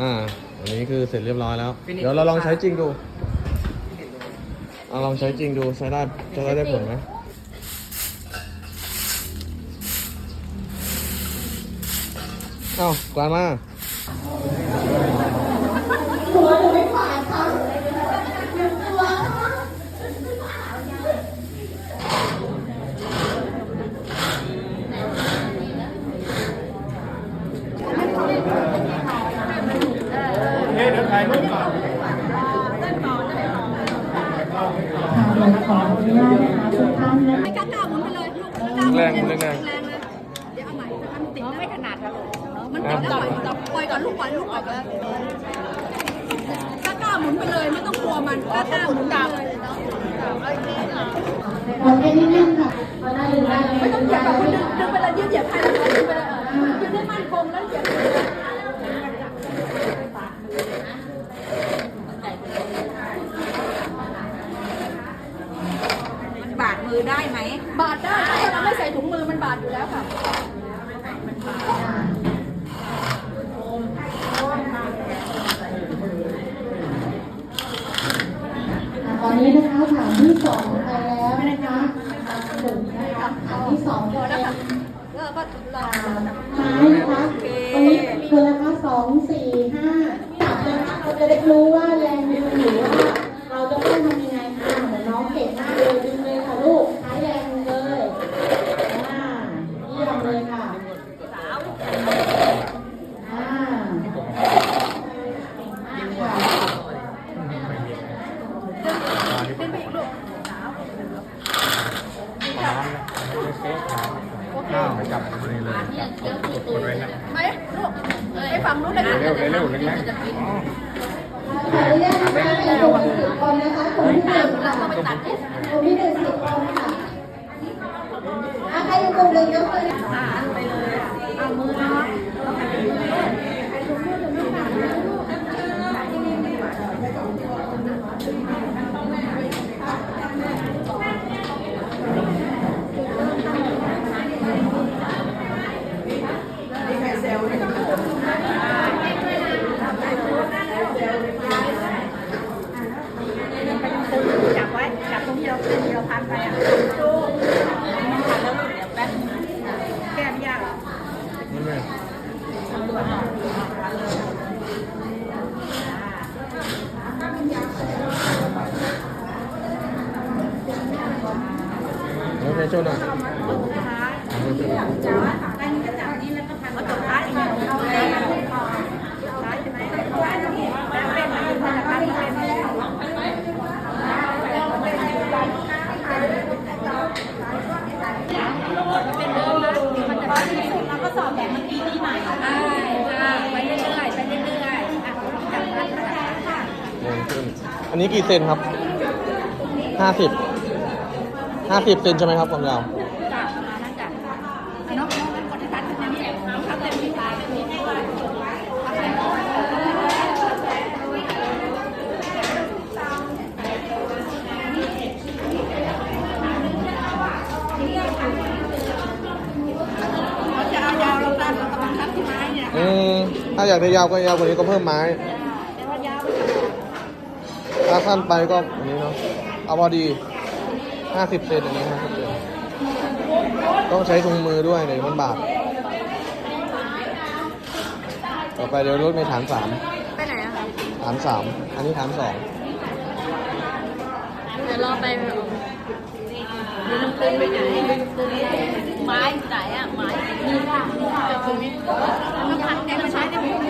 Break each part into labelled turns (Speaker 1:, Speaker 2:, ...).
Speaker 1: อ่า อันนี้คือเสร็จเรียบร้อยแล้ว
Speaker 2: Finish
Speaker 1: เดี๋ยวเราลองใช้จริงดูเอาลองใช้จริงดูใช้ได้จะได้ได้ผลไหมเอ้ากวานมา
Speaker 3: หัวหนูไม่ผ่านค่ะ ขออนุญาตนะคะทุกท่านนะ
Speaker 4: ไม่กล้าก้าหมุนไปเลยลูกก้าว
Speaker 1: แรงแรง
Speaker 4: แรงเลยเดี๋ยวเอาใหม่ถ้ามันติดไม่ขนาดแล้วมันติดแล้วปล่อยปล่อยก่อนลูกปล่อยลูกปล่อยก่อนกล้ากล้าหมุนไปเลยไม่ต้องกลัวมันกล้ากล้าหมุนไปเลย
Speaker 3: ขอแค่นิดนึงค่ะไม่
Speaker 4: ต้องเหยียบแบบดึงดึงไปเลยยืดเหยียบให้แล้วดึงไปเลยเออยืดให้มั่นคงแล้วเหยียบ
Speaker 5: มันบาดมือได้ไหม
Speaker 4: บาดได้ถ้าเราไม่ใส่ถุงมือมันบาดอยู่แล้วค่ะ
Speaker 3: ตอนนี้นะคะถามที่สองไปแล้วนะคะหนึ่งนะคะถามที่สองไป
Speaker 4: พอ
Speaker 3: แล้
Speaker 4: แล้ว
Speaker 3: ว
Speaker 4: ค่ะแล้วก็รอ
Speaker 3: ไม้นะคะตรงนี้คือนะคะสองสี่ห้าจับเลยนะคะเราจะได้รู้ว่าแรงดึงหรือว่าเราจะต้องทำยังไงค่ะเหมือนน้องเก่งมากเลยดึงเลยค่ะลูกใช้แรงเลยอ่าเยี่ยมเลยค่ะอ่าค่ะ
Speaker 4: ขึ้นไปอีกลูก
Speaker 1: อ้าวจับมือเลย
Speaker 4: ไปลูกไปฝั่งนู้นเลยค่ะ
Speaker 1: เร็วเร็วแรง
Speaker 3: ขออนุญาตนะคะเป็นกลุ่มละสิบคนนะคะกลุ่มที่หนึ่งค่ะ
Speaker 4: เราไปตัดที่
Speaker 3: กลุ่มที่หนึ่งสิบคนค่ะอะใครอยู่กลุ่มหนึ่งยกมือ
Speaker 4: อ่าไปเลยอะเอามือเนาะ
Speaker 5: จับไว้ จับตรงที่เราขึ้นที่เราพันไปอะจูมันพันแล้วเดี๋ยวแป๊บแก้มยาก
Speaker 1: นี่เลยแล้วในช่วงหน่อย
Speaker 5: เอาตัวท้ายอีกนิดเอาเลยท้ายใช่ไหมแล้วเป็นมันเป็นพันธพันธ์เป็น
Speaker 4: เราก็สอบแบบเมื่อกี้นี่ใหม่ใช่ค่ะไปเรื่อยๆไปเรื่อยๆอะจับมันค่ะ
Speaker 1: แรงขึ้น อันนี้ กี่เซนครับห้าสิบห้าสิบเซนใช่ไหมครับความยาว
Speaker 4: จ้ะประมาณนั้นจ้ะอะน้องน้องนั้นกดให้ตัดน้ำแข็งน้องทำเต็มที่ตายเต็มที่ให้ไว้เราจะเอายาวเราตามเรากำลังคัดที่ไม้เนี่ย
Speaker 1: อืมถ้าอยากได้ยาวก็ยาวกว่านี้ก็เพิ่มไม้
Speaker 4: แต่ว่ายาว
Speaker 1: ถ้าสั้นไปก็อันนี้เนาะเอาพอดีห้าสิบเซนอันนี้ห้าสิบเซนต้องใช้ถุงมือด้วยเดี๋ยวมันบาดต่อไปเดี๋ยวรถในฐานสาม
Speaker 4: ไปไหนอะคะ
Speaker 1: ฐานสามอันนี้ฐานสอง
Speaker 4: เดี๋ยวรอไปดูน้ำขึ้นไปไหนไม้ไหนอะไม้นี่ค่ะนี่ค่ะตรงนี้น้ำพันแกมาใช้ในหมู่บ้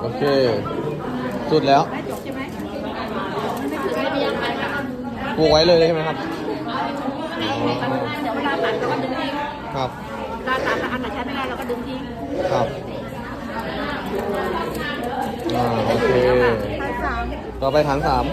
Speaker 1: โอเค สุดแล้วปลูกไว้เลยใช่ไหมครับ
Speaker 4: เดี๋ยวเวลาตัดเราก็ดึงทิ้ง
Speaker 1: ครับ
Speaker 4: เวลาตัดอันไหนใช้ไม่ได้เราก็ดึงทิ้ง
Speaker 1: ครับอ่าโอเคต่อไปฐานสาม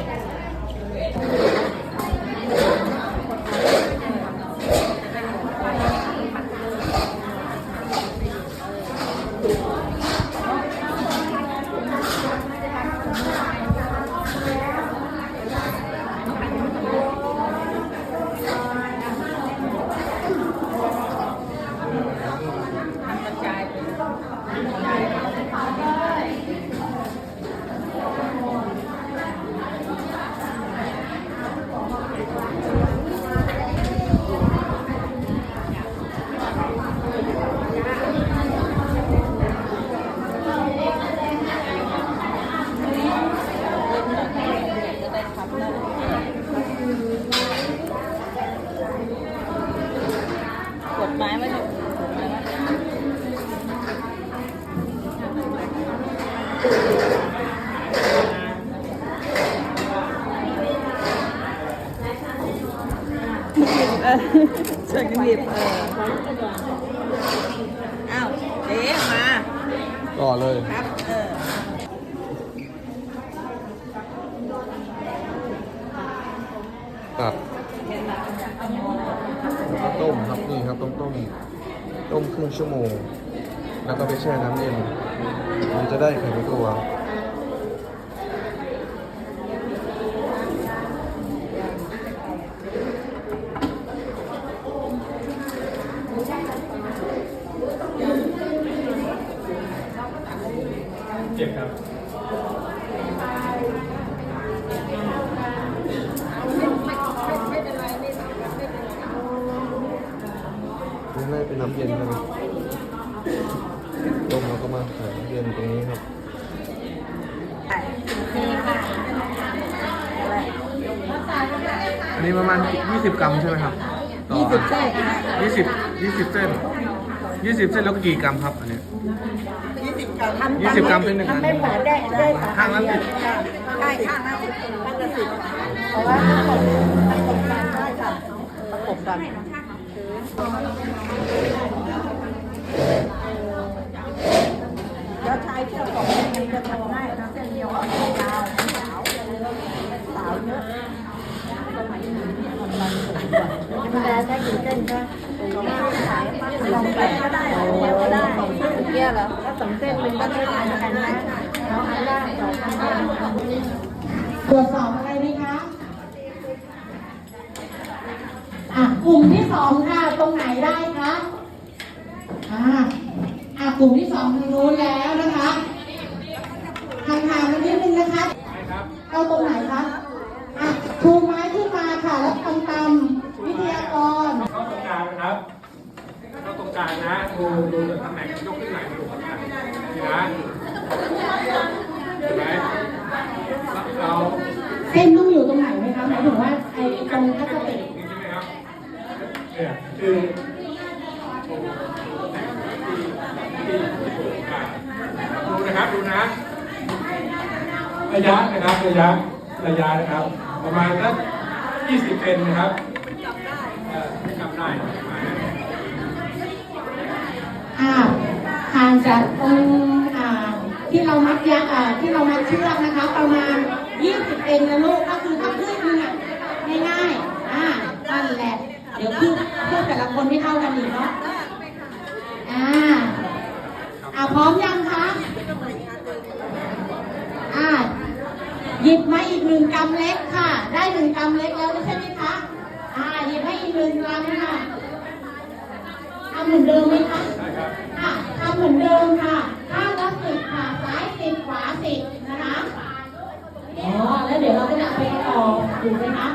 Speaker 5: ช่วยกันหยิบเอออ้าวเจ๊มา
Speaker 1: ก่อนเลย
Speaker 5: ครับเออ
Speaker 1: ตัดต้มครับนี่ครับต้มต้มต้มครึ่งชั่วโมง แล้วก็ไปแช่น้ำเย็น มันจะได้ไข่ในตัว นี่ให้เป็นน้ำเย็นใช่ไหมต้มแล้วก็มาใส่น้ำเย็นตรงนี้ครับอันนี้ประมาณ 20 กรัมใช่ไหมครับต่อ
Speaker 5: ยี่สิบเส้น
Speaker 1: ยี่สิบยี่สิบเส้นยี่สิบเส้นแล้วกี่กรัมครับอันนี้
Speaker 5: ยี่สิบกรัม
Speaker 1: ยี่สิบกรัมเป็นหนึ่งอัน
Speaker 5: ทำไม่เหมือนได้ได้
Speaker 1: ข้างละสิบ
Speaker 5: ใช่ข้างละสิบข้างละสิบเพราะว่าถ้าตกถ้าตกกันได้ค่ะประกบกัน แล้วใช้เชือกของมันจะทำได้นะเส้นเดียวอะยาวสาวสาวเยอะสมัยนี้เนี่ยมันมันธรรมดาใช้กี่เส้นคะขายลองไปก็ได้เดียวก็ได้สองเส้นเดียวเหรอถ้าสองเส้นมันก็ไม่ต่กันนะเอาอันล่างสองอันล่าง
Speaker 3: ตรวจสอบอะไรไหมคะ อะ กลุ่มที่สองค่ะตรงไหนได้คะอ่าอะกลุ่มที่สองทางนู้นแล้วนะคะห่างๆกันนิดนึงนะคะเอาตรงไหนคะอะชูไม้ขึ้นมาค่ะแล้วทำตามวิทยากร
Speaker 2: เข้าตรงกลางนะครับเข้าตรงกลางนะดูดูตำแหน่งยกขึ้นหน่อยดูนี่นะเห็นไหมเรา
Speaker 3: เส้นต้องอยู่ตรงไหนไหมคะหมายถึงว่าไอ้ตรงพลาสติก
Speaker 2: นี่ใช่ไหมครับ เนี่ยคือดูนะครับดูนะระยะนะครับระยะระยะนะครับ ประมาณสัก20เซนนะครับจำได้ประมาณนั้น
Speaker 3: อ่าห่างจากตรงอ่าที่เรามัดยาอ่าที่เรามัดเชือกนะคะ ประมาณ 20เองนะลูกก็คือถ้าขึ้นนึงอะง่ายๆอ่านั่นแหละ เดี๋ยวขึ้นเพื่อแต่ละคนไม่เท่ากันอีกเนาะอ่าอ่าพร้อมยังคะอ่าหยิบมาอีกหนึ่งกำเล็กค่ะ ได้หนึ่งกำเล็กแล้วใช่ไหมคะอ่าหยิบให้อีกหนึ่งกำค่ะทำเหมือนเดิมไหมคะค่ะทำเหมือนเดิมค่ะข้างละสิบค่ะซ้ายสิบขวาสิบนะคะอ๋อแล้วเดี๋ยวเราก็จะไปต่อถูกไหมคะ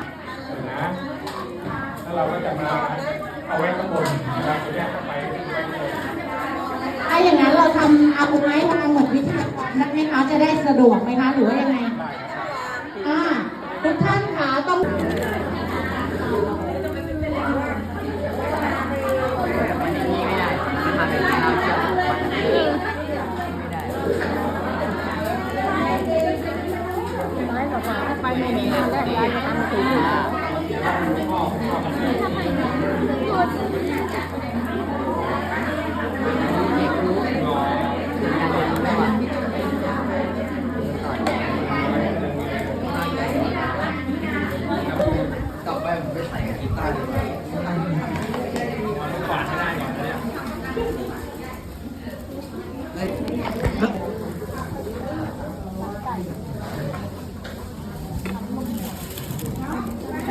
Speaker 2: เราก็จะมาเอาไว้ข้างบนนะครับแยกไป
Speaker 3: ถ้าอย่างนั้นเราทำอาบุไม้ทำหมือนวิทยากรได้ไหมคะจะได้สะดวกไหมคะหรือว่ายังไง อ่า ทุกท่านค่ะต้อง
Speaker 2: เ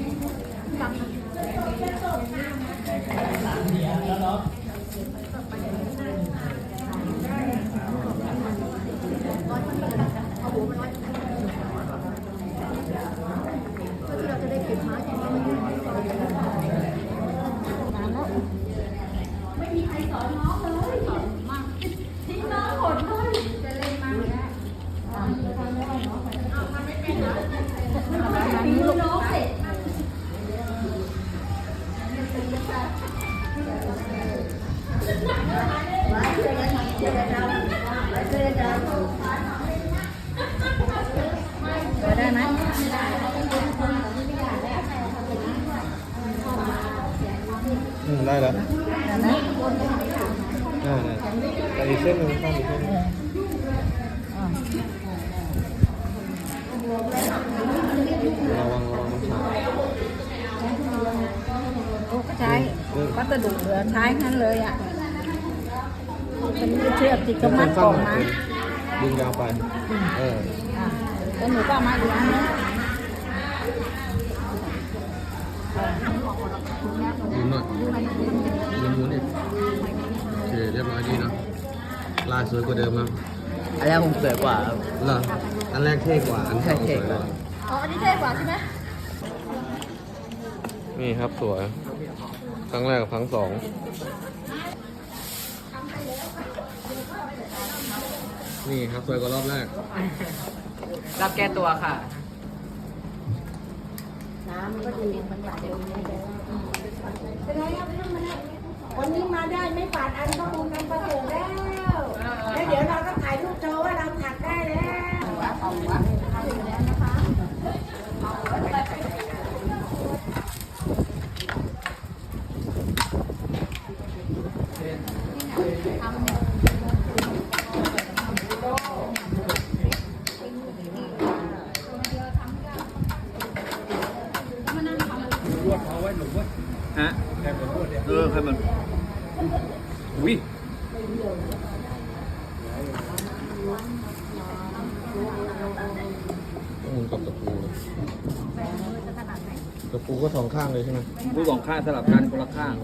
Speaker 2: ด้
Speaker 1: อื
Speaker 6: มได้
Speaker 1: แล้ว
Speaker 6: ได้ไหม
Speaker 1: อ่าแต่อีกเส้นหนึ่งข้างอีกเส้นหนึ่ง
Speaker 6: อ่า
Speaker 1: ระวังระวังมันขาด
Speaker 6: ใช้วัสดุเหลือใช้ทั้งนั้นเลยอะเป็นเชือกติดกระมัดกล่องมา
Speaker 1: ดึงยาวไป เออ
Speaker 6: อะแล้วหนูก็เอามาอีกอันนึง
Speaker 1: หมุนหน่อยหมุนหมุนอีกโอเคเรียบร้อยดีเนอะลายสวยกว่าเดิมนะ
Speaker 7: อันนี้ผมสวยกว่าครับ
Speaker 1: เหรออันแรกเท่กว่าอันสองส
Speaker 7: เท่
Speaker 1: วย
Speaker 7: ก
Speaker 1: ก
Speaker 7: ว่า
Speaker 1: ว่า
Speaker 4: อ๋ออันนี้เท่กว่าใช่ไหม
Speaker 1: นี่ครับสวยครั้งแรกกับครั้งสองนี่ครับสวยกว่ารอบแรก
Speaker 7: รับแก้ตัวค่ะ
Speaker 5: วันนี้มาได้ไม่ปาดอันข้อมูลนำประเสริฐแล้ว แล้วเดี๋ยวเราก็ถ่ายรูปโชว์ว่าเราถักได้แล้ว
Speaker 7: ฮะ เออใครมัน อุ้ย
Speaker 1: ต้องหมุนกับตะปูตะปูก็สองข้างเลยใช่ไหม
Speaker 7: ผู้สองข้างสลับกันคนละข้าง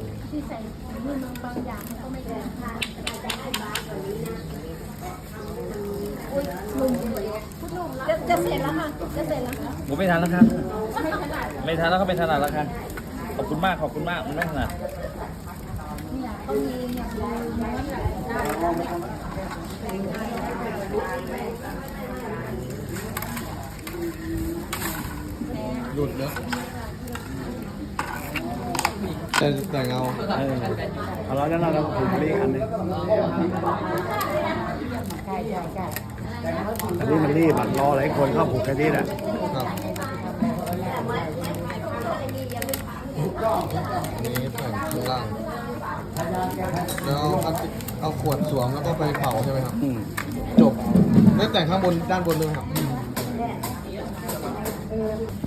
Speaker 4: จะจะเสร็จแล้วค่ะจะเสร็จแล้วค่ะ
Speaker 7: ผมไม่ทันแล้วครับไม่ทันแล้วก็ไม่ถนัดแล้วครับขอบคุณมากขอบคุณมากมันไม่ถนัด
Speaker 1: หยุดแล้ว แต่แต่เงา
Speaker 7: เออเอาแล้วนั่นเราผมเรียกอันนึง
Speaker 6: ใช่ใช่ใช่
Speaker 7: อันนี้มันรีบอะรอหลายคนเข้าผูกแค่นี้แหละ
Speaker 1: ครับอันนี้แผ่นข้างล่างแล้วเอาพลาสติกเอาขวดสวมแล้วก็ไปเป่าใช่ไหมครับ
Speaker 7: อืม
Speaker 1: จบไม่แต่งข้างบนด้านบนด้วยครับ
Speaker 5: เ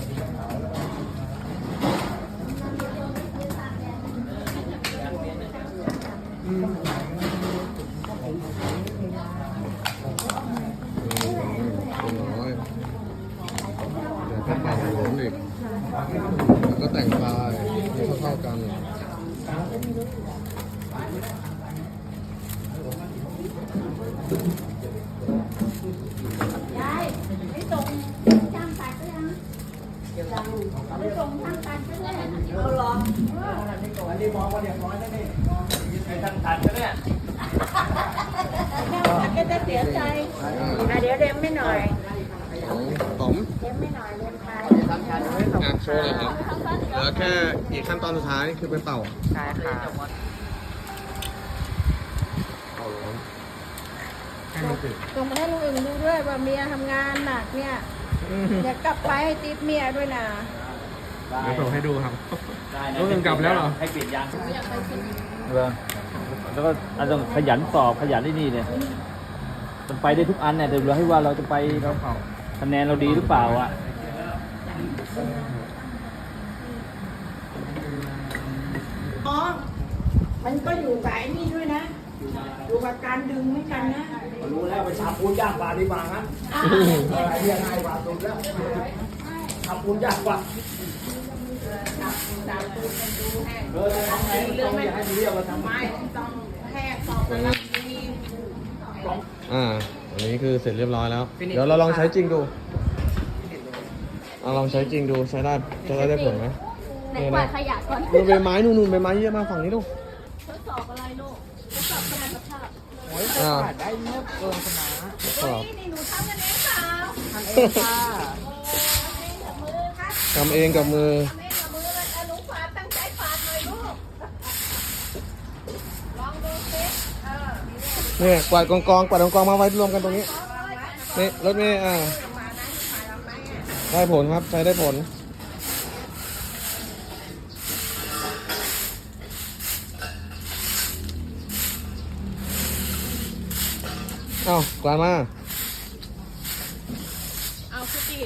Speaker 5: แล้
Speaker 1: วก็แต่งปลายให้เท่าๆกัน
Speaker 4: ยายไม่ส่งจ้างตัดก็ยังไม่ส่งช่างตัดก็ได้เอาหรอ
Speaker 5: ก็จะเสียใจอะเดี๋ยวเดมไม่หน่อย
Speaker 1: ของต๋อม
Speaker 5: เดมไม่หน่อยเดมไป
Speaker 1: งานโชว์เลยครับเหลือแค่ อีกขั้นตอนสุดท้ายคือเป็นเป่า
Speaker 5: ใช่ค่ะ
Speaker 1: เป่าร้อนให้มันติด
Speaker 4: ส่งมาให้ลุงอึ่งดูด้วยว่าเมียทำงานหนักเนี่ยอยากกลับไปให้ติปเมียด้วยนะ
Speaker 1: เดี๋ยวส่งให้ดูครับ
Speaker 7: ได้นะ
Speaker 1: รู้สึกกลับแล้วเหรอ
Speaker 7: ให้เปลี่ยนยางเออแล้วก็อาจจะขยันสอบขยันที่นี่เนี่ยมันไปได้ทุกอันเนี่ยเดี๋ยวเราให้ว่าเราจะไป
Speaker 1: แล้วเป่า
Speaker 7: คะแนนเราดีหรือเปล่าอะ
Speaker 5: อ๋อมันก็อยู่กับไอ้นี่ด้วยนะ อยู่กับการดึงเหมือนกันนะ
Speaker 7: รู้แล้วไปชาปูนยากกว่าดีกว่างั้น
Speaker 5: อ่า
Speaker 7: เรียกง่ายกว่าสุดแล้วชาปูนยากกว่าเออทำไงต้องอย่าให้มันเรียกว่าทำไม
Speaker 5: แห้งต่อไปแล้วมี
Speaker 1: อ่าอันนี้คือเสร็จเรียบร้อยแล้ว เดี๋ยวเราลองใช้จริงดูเอาลองใช้จริงดูใช้ได้จะได้ได้ผลไหม
Speaker 4: ไหนกวาดขยะก่อน
Speaker 1: ดูใบไม้นู่นนู่นใบไม้เยอะมากฝั่งนี้ดู
Speaker 4: ทดสอบอะไรลูกทดสอบสมรรถภาพ
Speaker 1: อ่า
Speaker 5: ได้เมื่อเกินขนาด
Speaker 1: ทดสอบ
Speaker 4: นี่หนูทำกันเองเปล่า
Speaker 5: ทำเองค่ะ
Speaker 1: ทำเองกับมือ
Speaker 4: ทำเองกับมือเลยเอาหนูฝาดตั้งใจฝาดหน่อยลูก ลองดูสิเออ
Speaker 1: เนี่ยกวาดกองกองๆกวาดกองกองๆมาไว้รวมกันตรงนี้ นี่รถเมย์อ่าได้ผลครับใช้ได้ผล เอ้ากวาดมา
Speaker 4: เอาคุกกี้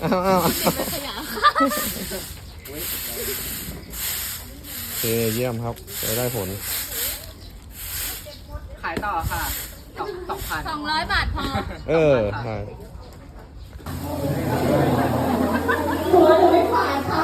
Speaker 1: เอ้าวอ้าว
Speaker 4: เป็นขยะ
Speaker 1: โอเคเยี่ยมครับใช้ได้ผล
Speaker 5: ขายต่อค่ะสองสองพัน
Speaker 4: สองร้อยบาทพอ
Speaker 1: เออใช่
Speaker 3: หัวหรือไม่ฝ่ายคะ